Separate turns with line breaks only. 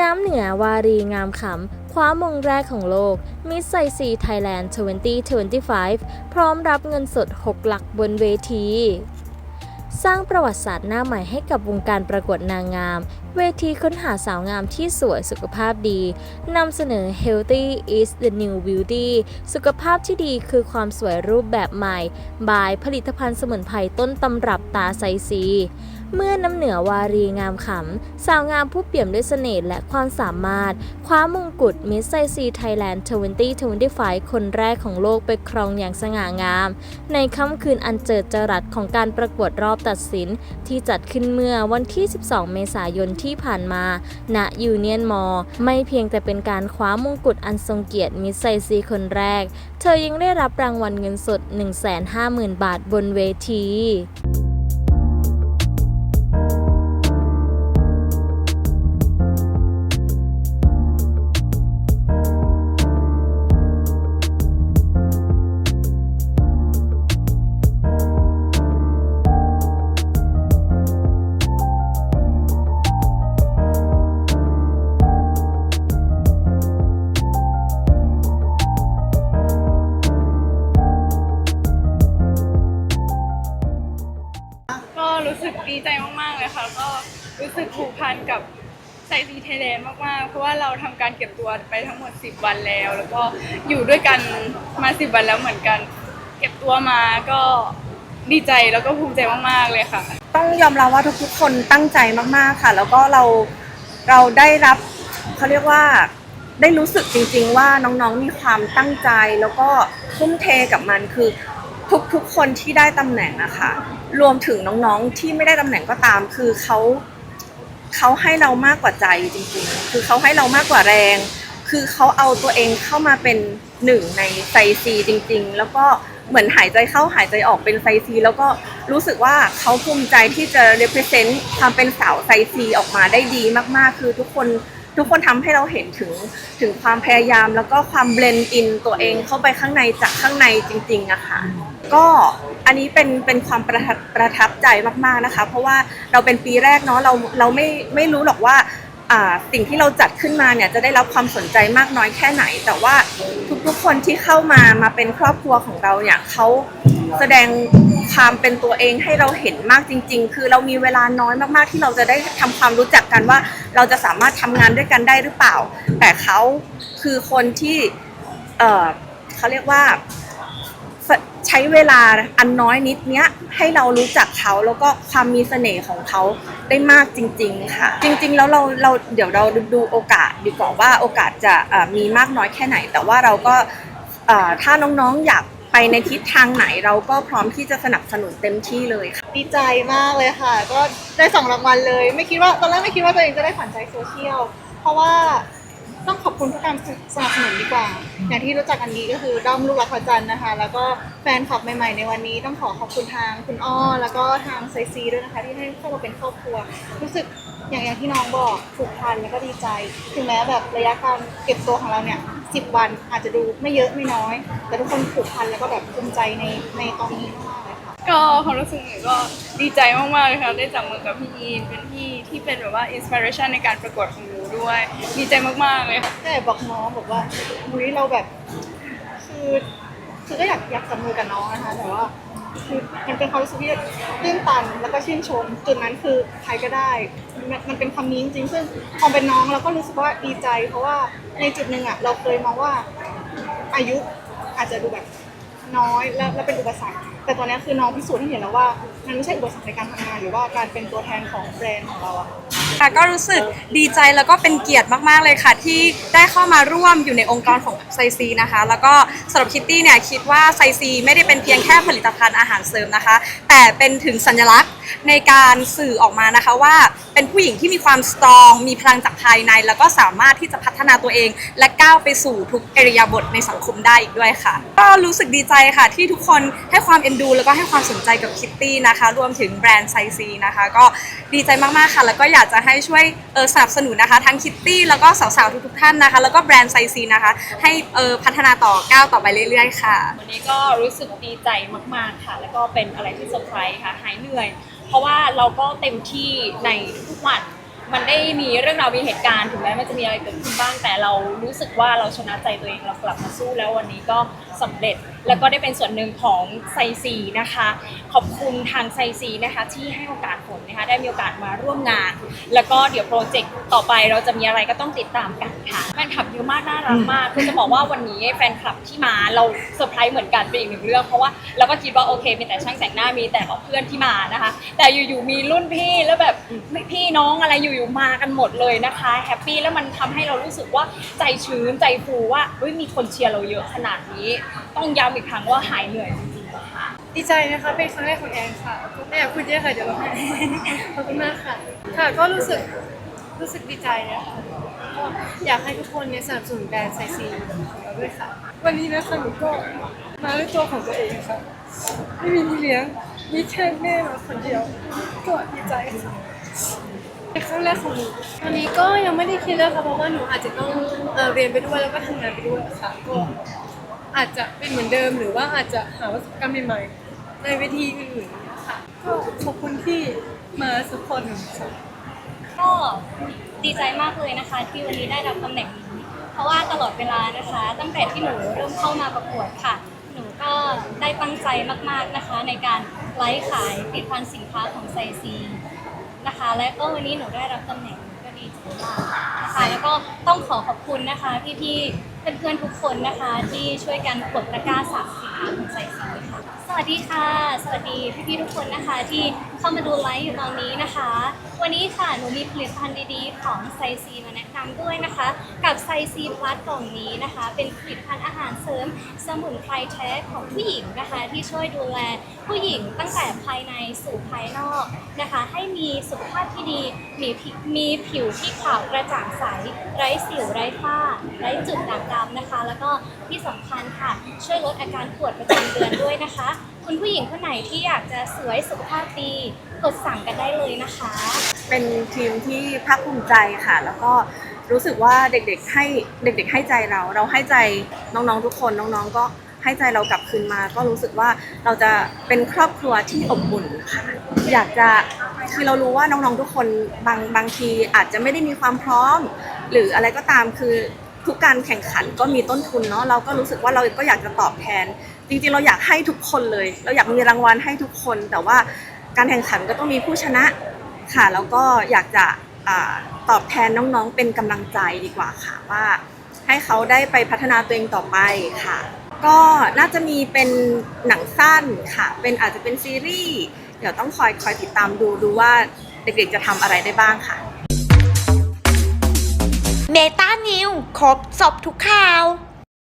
น้ำเหนือวารีงามขำ คว้ามงแรกของโลก มิสไซซีไทยแลนด์ 2025 พร้อมรับเงินสด 6 หลักบนเวที สร้างประวัติศาสตร์หน้าใหม่ให้กับวงการประกวดนางงาม เวทีค้นหาสาวงามที่สวยสุขภาพดี นำเสนอ Healthy is the new beauty สุขภาพที่ดีคือความสวยรูปแบบใหม่ บายผลิตภัณฑ์สมุนไพรต้นตำรับตาไซซี เมื่อน้ำเหนือวารีงามขำ สาวงามผู้เปี่ยมด้วยเสน่ห์และความสามารถ คว้ามงกุฎมิสไซซีไทยแลนด์ 2025 คนแรกของโลกไปครองอย่างสง่างาม ในค่ำคืนอันเจิดจรัสของการประกวดรอบตัดสิน ที่จัดขึ้นเมื่อวันที่ 12 เมษายนที่ผ่านมา ณยูเนียนมอไม่เพียงแต่เป็นการคว้ามงกุฎอันทรงเกียรติมิสไซซีคนแรก เธอยังได้รับรางวัลเงินสด 150,000 บาทบนเวที
ค่ะแล้วก็รู้สึกผูกพันกับไซซีไทยแลนด์มากๆ เพราะว่าเราทำการเก็บตัวไปทั้งหมด 10 วันแล้ว แล้วก็อยู่ด้วยกันมา 10 วันแล้วเหมือนกัน เก็บตัวมาก็ดีใจแล้วก็ภูมิใจมากๆเลยค่ะ
ต้องยอมรับว่าทุกๆ คนตั้งใจมากๆค่ะ แล้วก็เราเราได้รับเขาเรียกว่าได้รู้สึกจริงๆว่าน้องๆมีความตั้งใจ แล้วก็ทุ่มเทกับมันคือ ทุกๆคนที่ได้ตำแหน่งนะคะรวมถึงน้องๆที่ไม่ได้ตำแหน่งก็ตาม คือเขาเขาให้เรามากกว่าใจจริงๆ คือเขาให้เรามากกว่าแรง คือเขาเอาตัวเองเข้ามาเป็นหนึ่งในไซซีจริง ๆ แล้วก็เหมือนหายใจเข้าหายใจออกเป็นไซซี แล้วก็รู้สึกว่าเขาภูมิใจที่จะ represent ความเป็นสาวไซซีออกมาได้ดีมากๆ คือทุกคนทุกคนทำให้เราเห็นถึงถึงความพยายามแล้วก็ความเบลนด์อินตัวเองเข้าไปข้างในจากข้างในจริงๆอะค่ะ ก็อันนี้เป็นเป็นความประทับประทับใจมากๆนะคะ เพราะว่าเราเป็นปีแรกเนาะเราเราไม่ไม่รู้หรอกว่าอ่าสิ่งที่เราจัดขึ้นมาเนี่ยจะได้รับความสนใจมากน้อยแค่ไหน แต่ว่าทุกๆคนที่เข้ามามาเป็นครอบครัวของเราเนี่ยเขาแสดงความเป็นตัวเองให้เราเห็นมากจริง ๆ คือเรามีเวลาน้อยมากๆที่เราจะได้ทำความรู้จักกันว่า เราจะสามารถทำงานด้วยกันได้หรือเปล่า แต่เขาคือคนที่เออเขาเรียกว่า ช้เวลาอันน้อยนิดเนี้ยให้เรารู้จักเขาแล้วก็ความมีเสน่ห์ของเขาได้มากจริง ๆ ค่ะ จริง ๆ แล้วเราเราเดี๋ยวเราดูโอกาสดีกว่าว่าโอกาสจะมีมากน้อยแค่ไหน แต่ว่าเราก็ถ้าน้องๆอยากไปในทิศทางไหนเราก็พร้อมที่จะสนับสนุนเต็มที่เลยค่ะ
ดีใจมากเลยค่ะ ก็ได้สองรางวัลเลย ไม่คิดว่าตอนแรกไม่คิดว่าตัวเองจะได้ขวัญใจโซเชียลเพราะว่า คุณทุกการสนับสนุนดีกว่า อย่างที่รู้จักกันดีก็คือด้อมลูกรักพระจันทร์นะคะ แล้วก็แฟนคลับใหม่ๆในวันนี้ต้องขอขอบคุณทางคุณอ้อ แล้วก็ทางไซซีด้วยนะคะ ที่ให้เข้ามาเป็นครอบครัว รู้สึกอย่างอย่างที่น้องบอกผูกพันแล้วก็ดีใจ ถึงแม้แบบระยะการเก็บตัวของเราเนี่ยสิบวันอาจจะดูไม่เยอะไม่น้อย แต่ทุกคนผูกพันแล้วก็แบบภูมิใจในในตอนนี้มากๆเลยค่ะ
ก็ความรู้สึกหนูก็ดีใจมากๆเลยค่ะได้จับมือกับพี่ยีนเป็นพี่ที่เป็นแบบว่าอินสปิเรชันในการประกวดของหนู ด้วย ดีใจมากๆเลยค่ะ
แต่บอกน้องบอกว่ามุ้ยเราแบบ คือคือก็อยากอยากจับมือกับน้องนะคะ แต่ว่าคือมันเป็นความรู้สึกที่ตื้นตันแล้วก็ชื่นชมจุดนั้นคือใครก็ได้มันมันเป็นคำนี้จริงๆซึ่งพอเป็นน้องเราก็รู้สึกว่าดีใจ เพราะว่าในจุดหนึ่งอะเราเคยมองว่าอายุอาจจะดูแบบน้อยแล้วแล้วเป็นอุปสรรค แต่ตอนนี้คือน้องพิสูจน์ให้เห็นแล้วว่า มันไม่ใช่อุปสรรคในการทำงานหรือว่าการเป็นตัวแทนของแบรนด์ของเราอะ
ค่ะก็รู้สึกดีใจแล้วก็เป็นเกียรติมากๆเลยค่ะ ที่ได้เข้ามาร่วมอยู่ในองค์กรของไซซีนะคะ แล้วก็สำหรับคิตตี้เนี่ยคิดว่าไซซีไม่ได้เป็นเพียงแค่ผลิตภัณฑ์อาหารเสริมนะคะ แต่เป็นถึงสัญลักษณ์ในการสื่อออกมานะคะว่า เป็นผู้หญิงที่มีความสตรอง มีพลังจากภายใน แล้วก็สามารถที่จะพัฒนาตัวเอง และก้าวไปสู่ทุกเอริยาบทในสังคมได้อีกด้วยค่ะ ก็รู้สึกดีใจค่ะที่ทุกคนให้ความเอ็นดู แล้วก็ให้ความสนใจกับคิตตี้นะคะ รวมถึงแบรนด์ไซซีนะคะ ก็ดีใจมากๆค่ะ แล้วก็อยากจะให้ช่วยเออสนับสนุนนะคะ ทั้งคิตตี้แล้วก็สาวๆทุกๆท่านนะคะ แล้วก็แบรนด์ไซซีนะคะ ให้เออพัฒนาต่อก้าวต่อไปเรื่อยๆค่ะ
วันนี้ก็รู้สึกดีใจมากๆค่ะ แล้วก็เป็นอะไรที่เซอร์ไพรส์ค่ะหายเหนื่อย เพราะว่าเราก็เต็มที่ในทุกวัน มันได้มีเรื่องราวมีเหตุการณ์ถึงแม้มันจะมีอะไรเกิดขึ้นบ้างแต่เรารู้สึกว่าเราชนะใจตัวเองเรากลับมาสู้แล้ววันนี้ก็สำเร็จแล้วก็ได้เป็นส่วนหนึ่งของไซซีนะคะ ขอบคุณทางไซซีนะคะที่ให้โอกาสผมนะคะได้มีโอกาสมาร่วมงาน แล้วก็เดี๋ยวโปรเจกต์ต่อไปเราจะมีอะไรก็ต้องติดตามกันค่ะแฟนคลับเยอะมากน่ารักมากคือจะบอกว่าวันนี้แฟนคลับที่มาเราเซอร์ไพรส์เหมือนกันเป็นอีกหนึ่งเรื่องเพราะว่าเราก็คิดว่าโอเคมีแต่ช่างแต่งหน้ามีแต่แบบเพื่อนที่มานะคะ แต่อยู่ๆมีรุ่นพี่แล้วแบบพี่น้องอะไรอยู่ๆมากันหมดเลยนะคะแฮปปี้แล้วมันทำให้เรารู้สึกว่าใจชื้นใจฟูว่าเฮ้ยมีคนเชียร์เราเยอะขนาดนี้ ต้องย้ำอีกครั้งว่าหายเหนื่อยจริงๆค่ะ
ดีใจนะคะเป็นครั้งแรกของแอนค่ะไม่อยากพูดเยอะค่ะเดี๋ยวเราให้ขอบคุณมากค่ะ ค่ะก็รู้สึกรู้สึกดีใจนะคะก็อยากให้ทุกคนเนี่ยสนับสนุนแบรนด์ไซซีของเราด้วยค่ะ วันนี้นะคะหนูก็มาด้วยตัวของตัวเองค่ะไม่มีพี่เลี้ยงมีแค่แม่มาคนเดียวก็ดีใจค่ะ เป็นครั้งแรกของหนูตอนนี้ก็ยังไม่ได้คิดเลยค่ะเพราะว่าหนูอาจจะต้องเอ่อเรียนไปด้วยแล้วก็ทำงานไปด้วยค่ะก็อาจจะเป็นเหมือนเดิมหรือว่าอาจจะหาประสบการณ์ใหม่ๆในเวทีอื่นๆค่ะก็ขอบคุณที่มาสปอร์ตหนูค่ะ
ก็ดีใจมากเลยนะคะ ที่วันนี้ได้รับตำแหน่งนี้เพราะว่าตลอดเวลานะคะ ตั้งแต่ที่หนูเริ่มเข้ามาประกวดค่ะ หนูก็ได้ตั้งใจมากๆนะคะ ในการไลฟ์ขายผลิตภัณฑ์สินค้าของไซซี นะคะ และก็วันนี้หนูได้รับตำแหน่งก็ดีใจมากนะคะแล้วก็ต้องขอขอบคุณนะคะพี่ๆเพื่อนๆทุกคนนะคะที่ช่วยกันกดตะกร้าสามสินาของไซซีค่ะสวัสดีค่ะ สวัสดีพี่ๆทุกคนนะคะ ที่เข้ามาดูไลฟ์อยู่ตอนนี้นะคะ วันนี้ค่ะหนูมีผลิตภัณฑ์ดีๆ ของไซซีมาแนะนำด้วยนะคะ กับไซซีพลัสกล่องนี้นะคะ เป็นผลิตภัณฑ์อาหารเสริม สมุนไพรแท้ของผู้หญิงนะคะ ที่ช่วยดูแลผู้หญิงตั้งแต่ภายในสู่ภายนอกนะคะ ให้มีสุขภาพที่ดีมีผิวมีผิวที่ขาวกระจ่างใส ไร้สิวไร้ฝ้าไร้จุดด่างดำนะคะ แล้วก็ที่สำคัญค่ะ ช่วยลดอาการปวดประจำเดือนด้วยนะคะ คุณผู้หญิงคนไหนที่อยากจะสวยสุขภาพดีกดสั่งกันได้เลยนะคะ
เป็นทีมที่ภาคภูมิใจค่ะ แล้วก็รู้สึกว่าเด็กๆให้เด็ก ๆ ให้ใจเรา เราให้ใจน้องๆทุกคนน้องๆ ก็ให้ใจเรากลับคืนมา ก็รู้สึกว่าเราจะเป็นครอบครัวที่อบอุ่นค่ะอยากจะคือเรารู้ว่าน้องๆทุกคนบางบางทีอาจจะไม่ได้มีความพร้อม หรืออะไรก็ตามคือ ทุกการแข่งขันก็มีต้นทุนเนาะเราก็รู้สึกว่าเราก็อยากจะตอบแทน จริงๆเราอยากให้ทุกคนเลย เราอยากมีรางวัลให้ทุกคน แต่ว่าการแข่งขันก็ต้องมีผู้ชนะค่ะ แล้วก็อยากจะตอบแทนน้องๆ เป็นกำลังใจดีกว่าค่ะว่าให้เขาได้ไปพัฒนาตัวเองต่อไปค่ะ ก็น่าจะมีเป็นหนังสั้นค่ะ เป็นอาจจะเป็นซีรีส์เดี๋ยวต้องคอยคอยติดตามดูดูว่าเด็กๆจะทำอะไรได้บ้างค่ะ
เมตานิวครบจบทุกข่าว